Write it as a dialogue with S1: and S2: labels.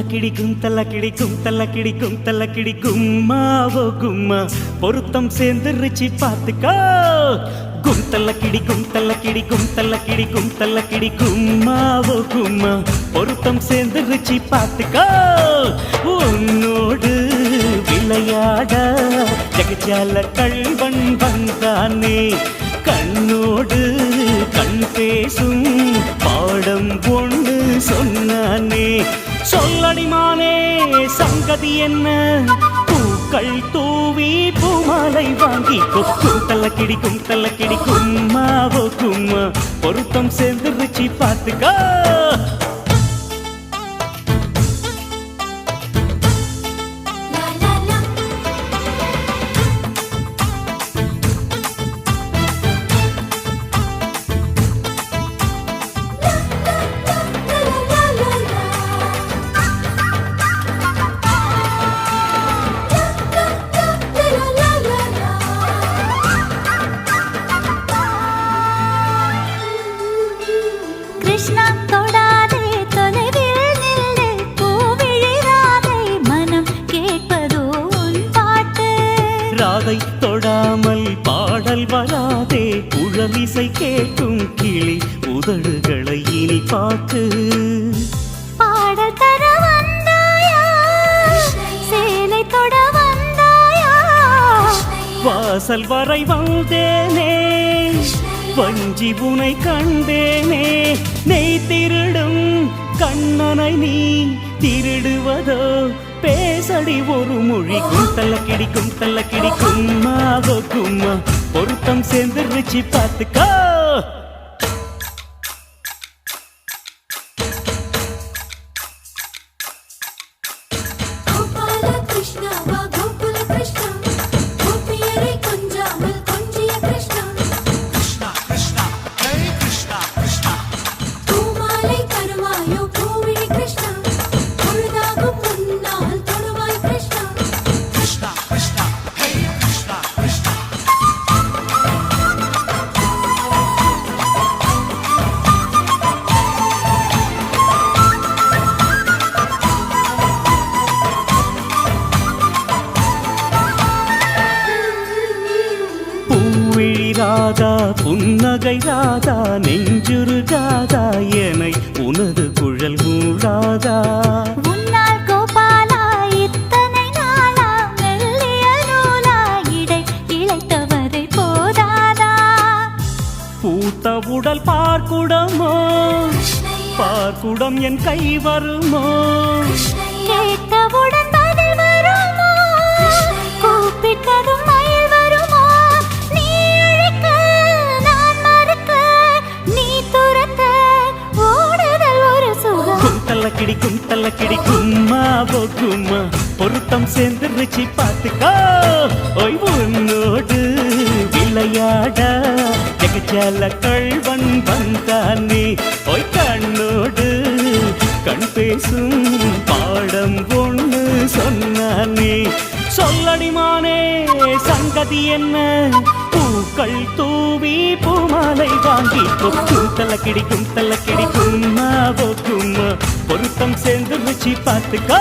S1: தல்ல கிடிக்கும் தல்ல கிடிக்கும் தல்ல கிடிக்கும் தல்ல கிடிக்கும் மாவோ கும்மா பொருத்தம் சேர்ந்துருச்சு பார்த்துக்கோ. கும் தல்ல கிடிக்கும் தல்ல கிடிக்கும் தல்ல கிடிக்கும் தல்ல கிடிக்கும் மாவோ கும்மா பொருத்தம் சேர்ந்துருச்சு பார்த்துக்கோ. உன்னோடு விளையாட ஜெகஜால கல்வன் வந்தானே. கண்ணோடு கண் பேசும் பாடம் பொண்ணு சொன்னானே. சொல் சொல்லடிமானே சங்கதி என்ன? பூக்கள் தூவி பூமாலை வாங்கி குந்தல்ல கிடி குந்தல்ல கிடி கும்மாவோ கும்மா பொருத்தம் சேர்ந்து ருச்சி பார்த்துக்கோ. ராதை தொடாமல் பாடல் வராதே குழலிசை கேட்கும் கிளி உதடுகளை இனி
S2: வந்தாயா?
S1: வாசல் வரை வந்தேனே வஞ்சி உனை கண்டேனே நெய் திருடும் அடி ஒரு மொழி. குந்தல்ல கிடிக்கும் தள்ள கிடிக்கும் கும்மாவோ கும்மா. பொருத்தம் சேர்ந்து ருச்சி பார்த்துக்கோ ராதா புன்னகை ராதா நெஞ்சுரு ராதா எனை உனது குழல் மூடாதா
S2: உன்னால் கோபாலா இத்தனை நாளா மெல்லிய நூலா இடை இழைத்தவரை போதாதா.
S1: பூத்த உடல் பார்க்குடமோ? பார்க்குடம் என் கை வருமோ?
S2: கேட்டவுடன் பதில் வருமோ? கூப்பிட்டதும் நல்ல
S1: குந்தல்ல கிடி பொருத்தம் சேர்ந்து ருச்சி பார்த்துக்கோ. ஓய் உன்னோடு விளையாட. ஜெகஜால கள்வன் வந்தானே ஓய் கண்ணோடு. கண் பேசும் பாடம் ஒன்று சொன்னானே. சொல்லடிமானே சங்கதி என்ன? பூக்கள் தூவி பூமாலை வாங்கி குந்தல கிடி குந்தல கிடி கும்மாவோ கும்மா பொருத்தம் சேர்ந்து ருச்சி பார்த்துக்கோ.